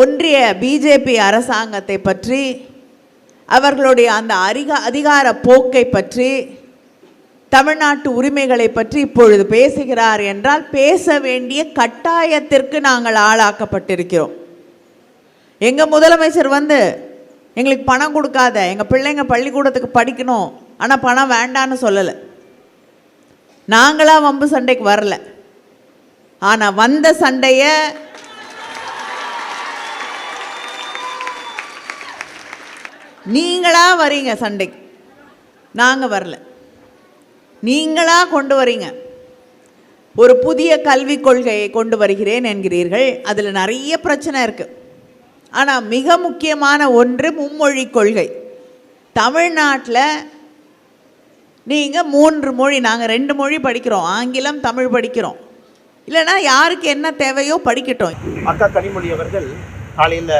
ஒன்றிய பிஜேபி அரசாங்கத்தை பற்றி அவர்களுடைய அந்த அதிக அதிகார போக்கை பற்றி தமிழ்நாட்டு உரிமைகளை பற்றி இப்பொழுது பேசுகிறார் என்றால் பேச வேண்டிய கட்டாயத்திற்கு நாங்கள் ஆளாக்கப்பட்டிருக்கிறோம். எங்கள் முதலமைச்சர் வந்து எங்களுக்கு பணம் கொடுக்காத எங்கள் பிள்ளைங்க பள்ளிக்கூடத்துக்கு படிக்கணும் ஆனால் பணம் வேண்டான்னு சொல்லலை. நாங்களாக வம்பு சண்டைக்கு வரல. ஆனால் வந்த சண்டையை நீங்களாக வரீங்க சண்டைக்கு. நாங்கள் வரல. நீங்களாக கொண்டு வரீங்க. ஒரு புதிய கல்விக் கொள்கையை கொண்டு வருகிறேன் என்கிறீர்கள். அதில் நிறைய பிரச்சனை இருக்குது ஆனால் மிக முக்கியமான ஒன்று மும்மொழி கொள்கை. தமிழ்நாட்டில் நீங்கள் மூன்று மொழி நாங்கள் ரெண்டு மொழி படிக்கிறோம். ஆங்கிலம் தமிழ் படிக்கிறோம். இல்லைன்னா யாருக்கு என்ன தேவையோ படிக்கட்டும். அக்கா கனிமொழி அவர்கள் காலையில்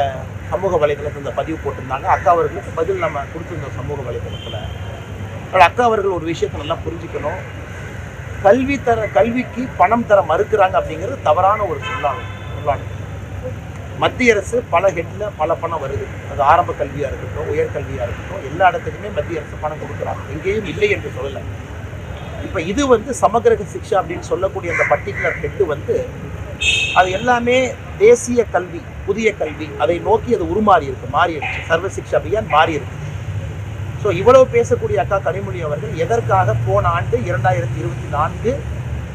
சமூக வலைதளத்தில் இந்த பதிவு போட்டிருந்தாங்க. அக்கா அவர்களுக்கு பதில் நம்ம கொடுத்துருந்தோம் சமூக வலைதளத்தில் ஆனால் அக்கா அவர்கள் ஒரு விஷயத்தை நல்லா புரிஞ்சுக்கணும். கல்வி தர கல்விக்கு பணம் தர மறுக்கிறாங்க அப்படிங்கிறது தவறான ஒரு சொல்லாங்க சொல்லாங்க மத்திய அரசு பல ஹெட்டில் பல பணம் வருது. அது ஆரம்ப கல்வியாக இருக்கட்டும் உயர்கல்வியாக இருக்கட்டும் எல்லா இடத்துக்குமே மத்திய அரசு பணம் கொடுக்குறாங்க. எங்கேயும் இல்லை என்று சொல்லலை. இப்போ இது வந்து சமகிரக சிக்ஷா அப்படின்னு சொல்லக்கூடிய அந்த பர்டிகுலர் ஹெட்டு வந்து அது எல்லாமே தேசிய கல்வி புதிய கல்வி. அதை நோக்கி அது உருமாறி இருக்கு மாறிடுச்சு சர்வ சிக்ஷா அபியான் மாறி இருக்கு. ஸோ இவ்வளவு பேசக்கூடிய அக்கா கனிமொழி அவர்கள் எதற்காக போன ஆண்டு இரண்டாயிரத்தி இருபத்தி நான்கு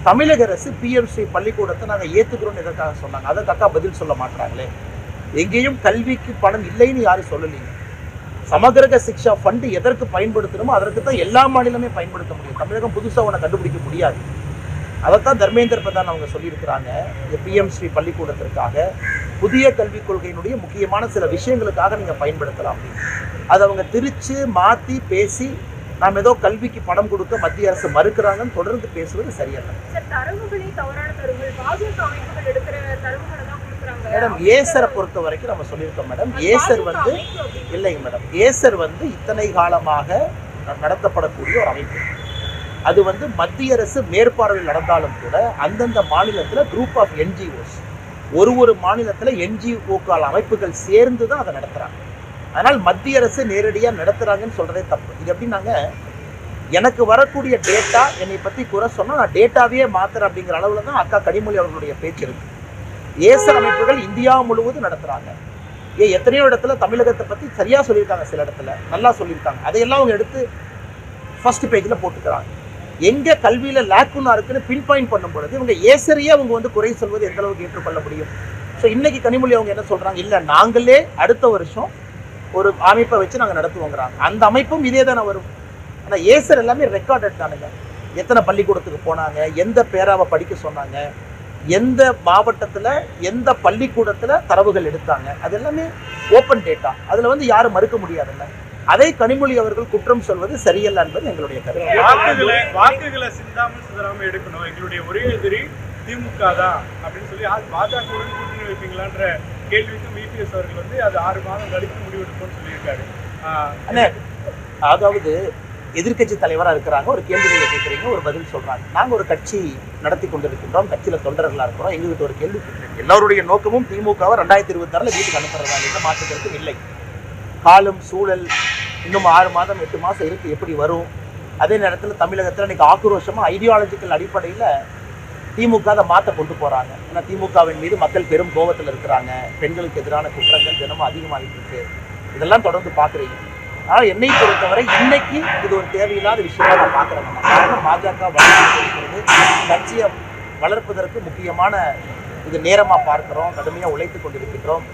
தமிழக அரசு பிஎம்சி பள்ளிக்கூடத்தை நாங்கள் ஏற்றுக்கிறோம்னு எதற்காக சொன்னாங்க? அதற்கு அக்கா பதில் சொல்ல மாட்டாங்களே. எங்கேயும் கல்விக்கு பணம் இல்லைன்னு யாரும் சொல்லலைங்க சமகிரக சிக்ஷா ஃபண்டு எதற்கு பயன்படுத்தணுமோ அதற்கு தான் எல்லா மாநிலமே பயன்படுத்த முடியும். தமிழகம் புதுசாக உன்னை கண்டுபிடிக்க முடியாது. அதைத்தான் தர்மேந்திர பிரதான் அவங்க சொல்லியிருக்கிறாங்க. இந்த பிஎம்ஸ்ரீ பள்ளிக்கூடத்திற்காக புதிய கல்விக் கொள்கையினுடைய முக்கியமான சில விஷயங்களுக்காக நீங்கள் பயன்படுத்தலாம். அதை அவங்க திரிச்சு மாற்றி பேசி நாம் ஏதோ கல்விக்கு பணம் கொடுக்க மத்திய அரசு மறுக்கிறாங்கன்னு தொடர்ந்து பேசுவது சரியல்ல. மேடம் ஏசரை பொறுத்த வரைக்கும் நம்ம சொல்லியிருக்கோம் மேடம். ஏசர் வந்து இல்லைங்க மேடம். ஏசர் வந்து இத்தனை காலமாக நடத்தப்படக்கூடிய ஒரு அமைப்பு. அது வந்து மத்திய அரசு மேற்பார்வையில் நடந்தாலும் கூட அந்தந்த மாநிலத்தில் குரூப் ஆஃப் என்ஜிஓஸ் ஒரு ஒரு மாநிலத்தில் என்ஜிஓக்கள் அமைப்புகள் சேர்ந்து தான் அதை நடத்துகிறாங்க அதனால் மத்திய அரசு நேரடியாக நடத்துகிறாங்கன்னு சொல்கிறதே தப்பு. இது எப்படின்னாங்க எனக்கு வரக்கூடிய டேட்டா என்னை பற்றி குறை சொன்னால் நான் டேட்டாவே மாத்துறேன் அப்படிங்கிற அளவில் தான் அக்கா கனிமொழி அவர்களுடைய பேச்சு இருக்குது ஏசர் அமைப்புகள் இந்தியா முழுவதும் நடத்துகிறாங்க ஏன் எத்தனையோ இடத்துல தமிழகத்தை பற்றி சரியாக சொல்லியிருக்காங்க சில இடத்துல நல்லா சொல்லியிருக்காங்க. அதையெல்லாம் அவங்க எடுத்து ஃபஸ்ட் பேஜில் போட்டுக்கிறாங்க. எங்கே கல்வியில் லேக்குன்னா இருக்குன்னு பின் பாயிண்ட் பண்ணும் பொழுது இவங்க ஏசரையே அவங்க வந்து குறை சொல்வது எந்த அளவுக்கு ஏற்றுக்கொள்ள முடியும்? ஸோ இன்னைக்கு கனிமொழி அவங்க என்ன சொல்கிறாங்க இல்லை நாங்களே அடுத்த வருஷம் ஒரு அமைப்பை வச்சு நாங்கள் நடத்துவோங்கிறாங்க. அந்த அமைப்பும் இதே தானே வரும். ஆனால் ஏசர் எல்லாமே ரெக்கார்டட் தானுங்க. எத்தனை பள்ளிக்கூடத்துக்கு போனாங்க? எந்த பேராவை படிக்க சொன்னாங்க? எந்த மாவட்டத்தில் எந்த பள்ளிக்கூடத்தில் தரவுகள் எடுத்தாங்க? அது எல்லாமே ஓப்பன் டேட்டா அதில் வந்து யாரும் மறுக்க முடியாதுல்ல அதை கனிமொழி அவர்கள் குற்றம் சொல்வது சரியல்ல என்பது எங்களுடைய கருத்து. வாக்குகளை வாக்குகளை சிந்தாமல் சிதறாம எடுக்கணும். எங்களுடைய ஒரே எதிரி திமுக தான் அப்படின்னு சொல்லி பாஜகவுடன் கூட்டணி வைப்பீங்களான்ற கேள்விக்கு பிபிஎஸ் அவர்கள் வந்து அது ஆறு மாதம் கழித்து முடிவெடுப்போம்னு சொல்லியிருக்காரு. அதாவது எதிர்க்கட்சி தலைவராக இருக்கிறாங்க. ஒரு கேள்விகளை கேட்குறீங்க ஒரு பதில் சொல்றாங்க. நாங்கள் ஒரு கட்சி நடத்தி கொண்டிருக்கின்றோம். கட்சியில் தொண்டர்களாக இருக்கிறோம். எங்ககிட்ட ஒரு கேள்வி எல்லாருடைய நோக்கமும் திமுகவை ரெண்டாயிரத்தி இருபத்தாறில் வீட்டுக்கு அனுப்புறதா எந்த மாற்றுக்கருத்தும் இல்லை. காலம் சூழல் இன்னும் ஆறு மாதம் எட்டு மாதம் இருக்குது எப்படி வரும்? அதே நேரத்தில் தமிழகத்தில் இன்றைக்கி ஆக்ரோஷமாக ஐடியாலஜிக்கல் அடிப்படையில் திமுக அதை மாற்ற கொண்டு போகிறாங்க ஏன்னா திமுகவின் மீது மக்கள் பெரும் கோபத்தில் இருக்கிறாங்க. பெண்களுக்கு எதிரான குற்றங்கள் தினமும் அதிகமாகிட்டு இருக்கு. இதெல்லாம் தொடர்ந்து பார்க்குறீங்க ஆனால் என்னை பொறுத்தவரை இன்னைக்கு இது ஒரு தேவையில்லாத விஷயமா நான் பார்க்குறேன் காரணம் பாஜக வளர்ந்து கட்சியை வளர்ப்பதற்கு முக்கியமான இது நேரமாக பார்க்குறோம். கடுமையாக உழைத்து கொண்டிருக்கின்றோம்.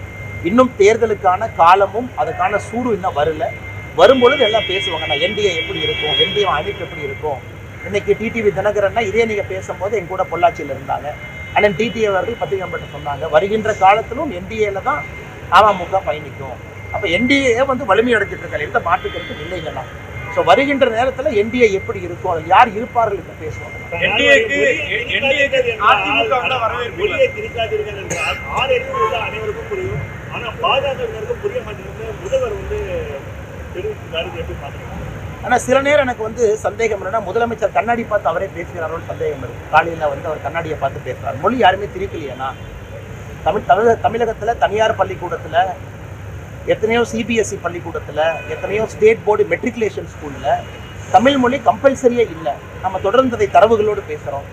இன்னும் தேர்தலுக்கான காலமும் அதுக்கான சூடு இன்னும் வரல. வரும்பொழுது எல்லாம் பேசுவாங்க நான் என்டிஏ எப்படி இருக்கும்? என்டிஏ அமைப்பு எப்படி இருக்கும்? இன்னைக்கு டிடிவி தினகரன்னா இதே நீங்கள் பேசும்போது என் கூட பொள்ளாச்சியில் இருந்தாங்க. அண்ணன் டிடிஏ அவர்கள் பத்திரிகை சொன்னாங்க வருகின்ற காலத்திலும் என்டிஏல தான் அமமுக பயணிக்கும். அப்போ என்டிஏ வந்து வலிமை அடைஞ்சிட்டு இருக்காங்க எந்த மாற்றுக்கிறது இல்லைங்களா ஸோ வருகின்ற நேரத்தில் என்டிஏ எப்படி இருக்கும்? அதில் யார் இருப்பார்கள் என்று பேசுவாங்க. அனைவருக்கும் புரியும். ஆனா பாஜகவினருக்கும் புரிய மாட்டேங்குது. முதல்வர் வந்து தெரிவிக்கிறாரு எப்படி ஆனால் சில நேரம் எனக்கு வந்து சந்தேகம் என்னன்னா முதலமைச்சர் கண்ணாடி பார்த்து அவரே பேசுகிறாரோன்னு சந்தேகம் இருக்கு காலையில் வந்து அவர் கண்ணாடியை பார்த்து பேசுகிறார் மொழி யாருமே திரிக்கலையானா தமிழ் தமிழக தமிழகத்தில் தனியார் பள்ளிக்கூடத்தில் எத்தனையோ சிபிஎஸ்சி பள்ளிக்கூடத்தில் எத்தனையோ ஸ்டேட் போர்டு மெட்ரிகுலேஷன் ஸ்கூலில் தமிழ் மொழி கம்பல்சரியே இல்லை. நம்ம தொடர்ந்ததை தரவுகளோடு பேசுகிறோம்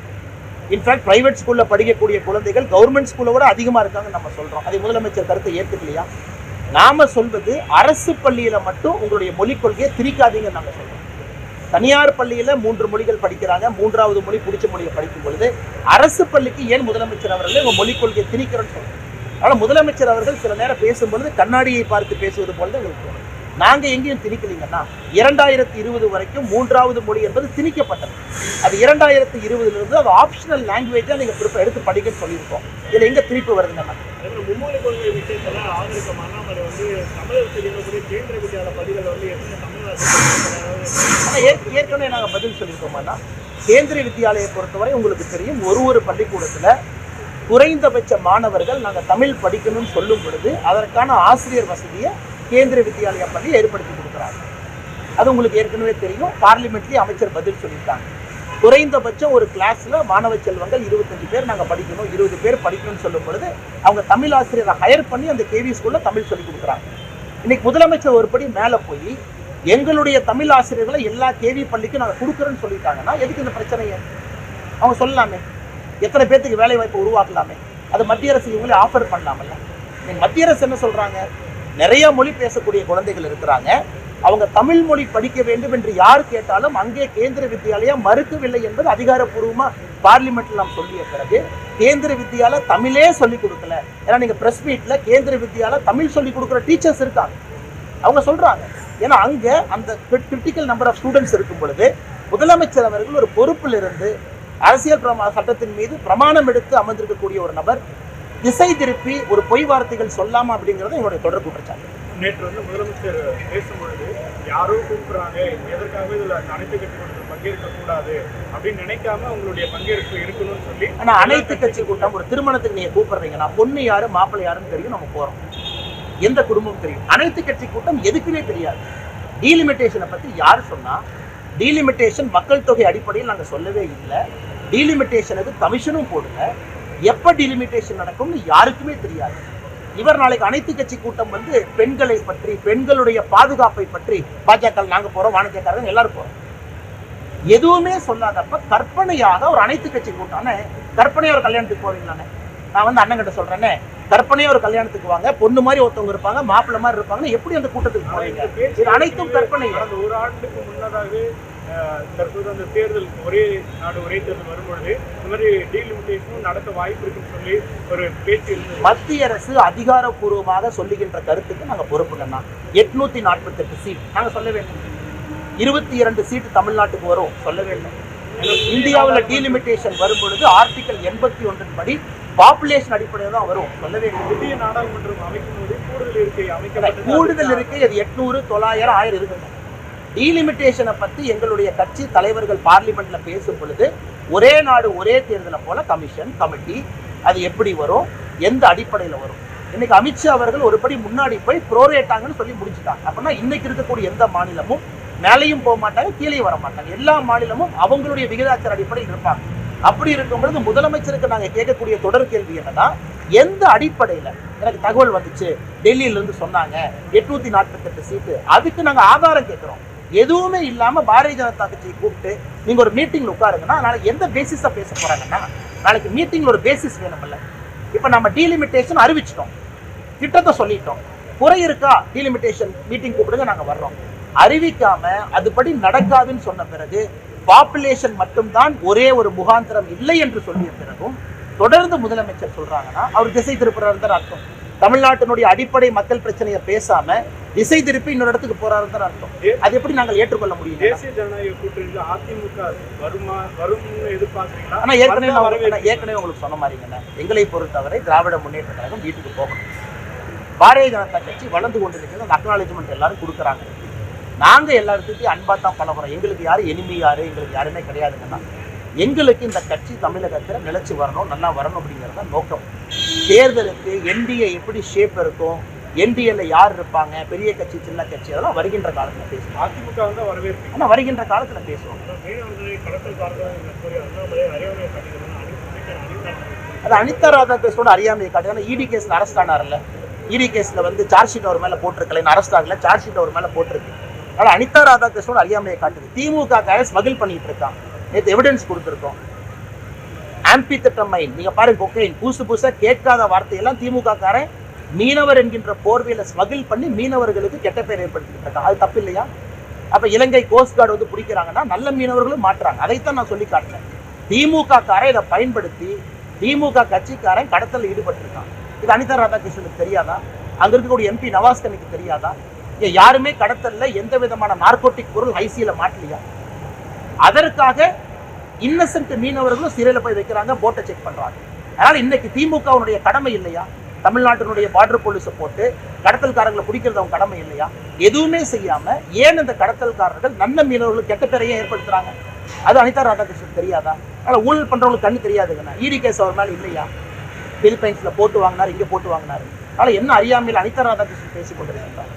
இன்ஃபேக்ட் பிரைவேட் ஸ்கூலில் படிக்கக்கூடிய குழந்தைகள் கவர்மெண்ட் ஸ்கூலை விட அதிகமாக இருக்காங்கன்னு நம்ம சொல்கிறோம் அதை முதலமைச்சர் கருத்தை ஏற்றுக்கலையா நாம சொல்வது அரசு பள்ளியில் மட்டும் உங்களுடைய மொழிக் கொள்கையை திரிக்காதீங்கன்னு நாங்கள் சொல்கிறோம் தனியார் பள்ளியில் மூன்று மொழிகள் படிக்கிறாங்க. மூன்றாவது மொழி பிடிச்ச மொழியை படிக்கும் பொழுது அரசு பள்ளிக்கு ஏன் முதலமைச்சர் அவர்கள் உங்கள் மொழிக் கொள்கையை திணிக்கிறோன்னு சொல்கிறோம் ஆனால் முதலமைச்சர் அவர்கள் சில நேரம் பேசும்பொழுது கண்ணாடியை பார்த்து பேசுவது போல தான் எங்களுக்கு நாங்கள் எங்கேயும் திணிக்கலைங்கன்னா இரண்டாயிரத்தி இருபது வரைக்கும் மூன்றாவது மொழி என்பது திணிக்கப்பட்டது. அது இரண்டாயிரத்தி இருபதுலேருந்து அது ஆப்ஷனல் லாங்குவேஜாக நீங்கள் திருப்ப எடுத்து படிக்கன்னு சொல்லியிருக்கோம். இதில் எங்கே திருப்பி மாதிரி மும்மொழி கொள்கை விஷயத்துல அண்ணாமலை வந்து தமிழகத்தில் இருக்கக்கூடிய கேந்திர வித்யாலய பள்ளிகள் வந்து ஆனால் ஏற் ஏற்கனவே நாங்கள் பதில் சொல்லியிருக்கோம்னா கேந்திரிய வித்யாலயை பொறுத்தவரை உங்களுக்கு தெரியும் ஒரு ஒரு பள்ளிக்கூடத்தில் குறைந்தபட்ச மாணவர்கள் நாங்கள் தமிழ் படிக்கணும்னு சொல்லும் பொழுது அதற்கான ஆசிரியர் வசதியை கேந்திர வித்யாலயா பள்ளி ஏற்படுத்தி கொடுக்குறாங்க. அது உங்களுக்கு ஏற்கனவே தெரியும். பார்லிமெண்ட்லேயே அமைச்சர் பதில் சொல்லியிருக்காங்க. குறைந்தபட்சம் ஒரு கிளாஸில் மாணவ செல்வங்கள் இருபத்தஞ்சு பேர் நாங்கள் படிக்கணும் இருபது பேர் படிக்கணும்னு சொல்லும் பொழுது அவங்க தமிழ் ஆசிரியரை ஹையர் பண்ணி அந்த கேவி ஸ்கூலில் தமிழ் சொல்லி கொடுக்குறாங்க. இன்னைக்கு முதலமைச்சர் ஒருபடி மேலே போய் எங்களுடைய தமிழ் ஆசிரியர்களை எல்லா கேவி பள்ளிக்கும் நாங்கள் கொடுக்குறோன்னு சொல்லிட்டாங்கன்னா எதுக்கு இந்த பிரச்சனையை அவங்க சொல்லலாமே. எத்தனை பேர்த்துக்கு வேலை வாய்ப்பு உருவாக்கலாமே. அது மத்திய அரசு இவங்களே ஆஃபர் பண்ணலாமல்ல. மத்திய அரசு என்ன சொல்கிறாங்க நிறைய மொழி பேசக்கூடிய குழந்தைகள் இருக்கிறாங்க. அவங்க தமிழ் மொழி படிக்க வேண்டும் என்று யார் கேட்டாலும் அங்கே கேந்திர வித்யாலயா மறுக்கவில்லை என்பது அதிகாரப்பூர்வமா பார்லிமெண்ட்ல நாம் சொல்லிய பிறகு கேந்திர வித்யால தமிழே சொல்லிக் கொடுக்கல. ஏன்னா நீங்க பிரஸ் மீட்ல கேந்திர வித்யால தமிழ் சொல்லிக் கொடுக்குற டீச்சர்ஸ் இருக்காங்க. அவங்க சொல்றாங்க. ஏன்னா அங்க அந்த கிரிட்டிக்கல் நம்பர் ஆஃப் ஸ்டூடெண்ட்ஸ் இருக்கும் பொழுது முதலமைச்சர் அவர்கள் ஒரு பொறுப்பில் இருந்து அரசியல் பிரமா சட்டத்தின் மீது பிரமாணம் எடுத்து அமர்ந்திருக்கக்கூடிய ஒரு நபர் திசை திருப்பி ஒரு பொய் வார்த்தைகள் சொல்லாம அப்படிங்கிறது என்னுடைய தொடர் குற்றச்சாட்டு. நேற்று வந்து முதலமைச்சர் பேசும்பொழுது யாரோ கூப்பிடுறாங்க எதற்காக இதுல அனைத்து கட்சி பங்கேற்க கூடாது? அப்படின்னு நினைக்காம உங்களுடைய பங்கேற்பு இருக்கணும்னு சொல்லி ஆனா அனைத்து கட்சி கூட்டம் ஒரு திருமணத்துக்கு நீங்க கூப்பிடுறீங்கன்னா பொண்ணு யாரு மாப்பிள்ளை யாருன்னு தெரியும் நம்ம போறோம். எந்த குடும்பம் தெரியும். அனைத்து கட்சி கூட்டம் எதுக்குமே தெரியாது. டீலிமிட்டேஷனை பத்தி யார் சொன்னா டீலிமிட்டேஷன் மக்கள் தொகை அடிப்படையில் நாங்க சொல்லவே இல்லை. டீலிமிட்டேஷனுக்கு கமிஷனும் போடல. எப்போ டிலிமிட்டேஷன் நடக்கும்னு யாருக்குமே தெரியாது. இவர் நாளைக்கு அனைத்து கட்சி கூட்டம் வந்து பெண்களை பற்றி பெண்களுடைய பாதுகாப்பை பற்றி பாஜக நாங்க போறோம் வாணிஜக்காரங்க எல்லாரும் போறோம். எதுவுமே சொல்லாதப்ப கற்பனையாக ஒரு அனைத்து கட்சி கூட்டம்னு கற்பனையா ஒரு கல்யாணத்துக்கு போவீங்களானே நான். வந்து அண்ணன் கிட்ட சொல்றேனே கற்பனையா ஒரு கல்யாணத்துக்கு வாங்க பொண்ணு மாதிரி ஒருத்தவங்க இருப்பாங்க மாப்பிள்ள மாதிரி இருப்பாங்க எப்படி அந்த கூட்டத்துக்கு போவீங்க இது அனைத்தும் கற்பனை. ஒரு ஆண்டுக்கு முன்னதாகவே தற்போது அந்த தேர்தல் ஒரே நாடு ஒரே தேர்தல் வரும்பொழுது இந்த மாதிரி டீலிமிட்டேஷனும் நடக்க வாய்ப்பு இருக்குன்னு சொல்லி ஒரு பேச்சு மத்திய அரசு அதிகாரப்பூர்வமாக சொல்லுகின்ற கருத்துக்கு நாங்க பொறுப்புகள்னா எட்நூத்தி நாற்பத்தெட்டு சீட். நாங்க சொல்ல வேண்டும். இருபத்தி இரண்டு சீட்டு தமிழ்நாட்டுக்கு வரும். சொல்ல வேண்டும். இந்தியாவில் டீலிமிட்டேஷன் வரும் பொழுது ஆர்டிகல் எண்பத்தி ஒன்றின் படி பாப்புலேஷன் அடிப்படையில் தான் வரும். சொல்ல வேண்டும். புதிய நாடாளுமன்றம் அமைக்கும் போது கூடுதல் இருக்கை அமைக்கப்பட்டது. கூடுதல் இருக்கு அது எட்நூறு தொள்ளாயிரம் ஆயிரம் இருக்குங்க. டீலிமிட்டேஷனை பற்றி எங்களுடைய கட்சி தலைவர்கள் பார்லிமெண்ட்டில் பேசும் பொழுது ஒரே நாடு ஒரே தேர்தலை போல கமிஷன் கமிட்டி அது எப்படி வரும்? எந்த அடிப்படையில் வரும்? இன்னைக்கு அமித்ஷா அவர்கள் ஒரு படி முன்னாடி போய் ப்ரோரேட்டாங்கன்னு சொல்லி முடிச்சுட்டாங்க. அப்படின்னா இன்னைக்கு இருக்கக்கூடிய எந்த மாநிலமும் மேலையும் போக மாட்டாங்க கீழே வர மாட்டாங்க. எல்லா மாநிலமும் அவங்களுடைய விகிதாச்சார அடிப்படையில் இருப்பாங்க. அப்படி இருக்கும் பொழுது முதலமைச்சருக்கு நாங்கள் கேட்கக்கூடிய தொடர் கேள்வி என்னன்னா எந்த அடிப்படையில்? எனக்கு தகவல் வந்துச்சு. டெல்லியிலேருந்து சொன்னாங்க. எட்நூத்தி நாற்பத்தெட்டு சீட்டு. அதுக்கு நாங்கள் ஆதாரம் கேட்குறோம். எதுவுமே இல்லாம பாரதிய ஜனதா கட்சியை கூப்பிட்டு நீங்க ஒரு மீட்டிங்ல உட்காருங்கன்னா நாளைக்கு எந்த பேசிஸா பேச போறாங்கன்னா நாளைக்கு மீட்டிங்ல ஒரு பேசிஸ் வேணும்ல. இப்ப நம்ம டீலிமிட்டேஷன் அறிவிச்சிட்டோம். திட்டத்தை சொல்லிட்டோம். குறை இருக்கா? டீலிமிட்டேஷன் மீட்டிங் கூப்பிடுங்க நாங்க வர்றோம். அறிவிக்காம அதுபடி நடக்காதுன்னு சொன்ன பிறகு பாப்புலேஷன் மட்டும்தான் ஒரே ஒரு முகாந்திரம் இல்லை என்று சொல்லிய பிறகும் தொடர்ந்து முதலமைச்சர் சொல்றாங்கன்னா அவர் திசை திருப்புறாரு அர்த்தம். தமிழ்நாட்டினுடைய அடிப்படை மக்கள் பிரச்சனையை பேசாம திசை திருப்பி இன்னொரு இடத்துக்கு போறாரு தான் அர்த்தம். அது எப்படி நாங்கள் ஏற்றுக்கொள்ள முடியும்? தேசிய ஜனநாயக கூட்டணியில் அதிமுக வருமா வரும்னு எதிர்பார்க்குறீங்களா? ஆனா ஏற்கனவே ஏற்கனவே உங்களுக்கு சொன்ன மாதிரிங்கண்ணா எங்களை பொறுத்தவரை திராவிட முன்னேற்ற கழகம் வீட்டுக்கு போகணும். பாரதிய ஜனதா கட்சி வளர்ந்து கொண்டிருக்கிறது அந்த அக்னாலேஜ்மெண்ட் எல்லாரும் கொடுக்குறாங்க. நாங்க எல்லாத்துக்கும் அன்பா தான் பழகுறோம் எங்களுக்கு யாரும் எனிமி யாரு எங்களுக்கு யாருமே கிடையாதுங்கன்னா எங்களுக்கு இந்த கட்சி தமிழகத்தில் நிலைச்சு வரணும் நல்லா வரணும் அப்படிங்கிறது நோக்கம். தேர்தலுக்கு என்டிஏ எப்படி ஷேப் இருக்கும் என்டிஏல யார் இருப்பாங்க பெரிய கட்சி சின்ன கட்சி அதெல்லாம் வருகின்ற காலத்துல பேசுவோம். அதிமுக வந்து வரவேற்பு ஆனா வருகின்ற காலத்துல பேசுவோம். அது அனிதா ராதாகிருஷ்ணனோட அறியாமையை காட்டுது இடி கேஸ்ல அரெஸ்ட் ஆனார்ல. இடி கேஸ்ல வந்து சார்ஜ் ஷீட் அவர் மேல போட்டிருக்கல அரெஸ்ட் ஆகல சார்ஜ் ஷீட் அவர் மேல போட்டிருக்கு. அதனால அனிதா ராதாகிருஷ்ணனோட அறியாமையை காட்டுது. திமுக காரன் ஸ்மகிள் பண்ணிட்டு இருக்கான். நேற்று எவிடன்ஸ் கொடுத்துருக்கோம். ஆம்பி திட்டமைன் நீங்க பாருங்க கொக்கைன் புதுசு புதுசா கேட்காத வார்த்தையெல்லாம் திமுக காரன் மீனவர் என்கின்ற போர்வையில ஸ்மகிள் பண்ணி மீனவர்களுக்கு கெட்ட பேர் ஏற்படுத்திட்டு இருக்கான். அது தப்பு இல்லையா? அப்ப இலங்கை கோஸ்ட் கார்டு வந்து பிடிக்கிறாங்கன்னா நல்ல மீனவர்களும் மாட்டுறாங்க. அதைத்தான் நான் சொல்லி காட்டுறேன். திமுக காரன் இதை பயன்படுத்தி திமுக கட்சிக்காரன் கடத்தலில் ஈடுபட்டிருக்கான். இது அனிதா ராதாகிருஷ்ணனுக்கு தெரியாதா? அங்கே இருக்கக்கூடிய எம்பி நவாஸ்கனுக்கு தெரியாதா? இங்க யாருமே கடத்தல்ல எந்த விதமான நார்கோட்டிக் பொருள் ஐசியில மாட்டலையா? அதற்காக இன்னசென்ட் மீனவர்களும் சிறையில போய் வைக்கிறாங்க போட்டை செக் பண்றாங்க. அதனால இன்னைக்கு திமுகவுடைய கடமை இல்லையா? தமிழ்நாட்டினுடைய பார்டர் போலீஸை போட்டு கடத்தல்காரங்களை பிடிக்கிறது அவங்க கடமை இல்லையா? எதுவுமே செய்யாம ஏன் இந்த கடத்தல்காரர்கள் நல்ல மீனவர்களுக்கு கெட்ட பேரையே ஏற்படுத்துறாங்க? அது அனிதா ராதாகிருஷ்ணன் தெரியாதா? அதனால் ஊழல் பண்றவங்களுக்கு கண்ணு தெரியாதுங்கண்ணா இடி கேஸ் அவர் மேல இல்லையா? பிலிப்பைன்ஸ்ல போட்டு வாங்கினார் இங்க போட்டு வாங்கினார். அதனால என்ன அறியாமையில் அனிதா ராதாகிருஷ்ணன் பேசி கொண்டிருக்கின்றார்?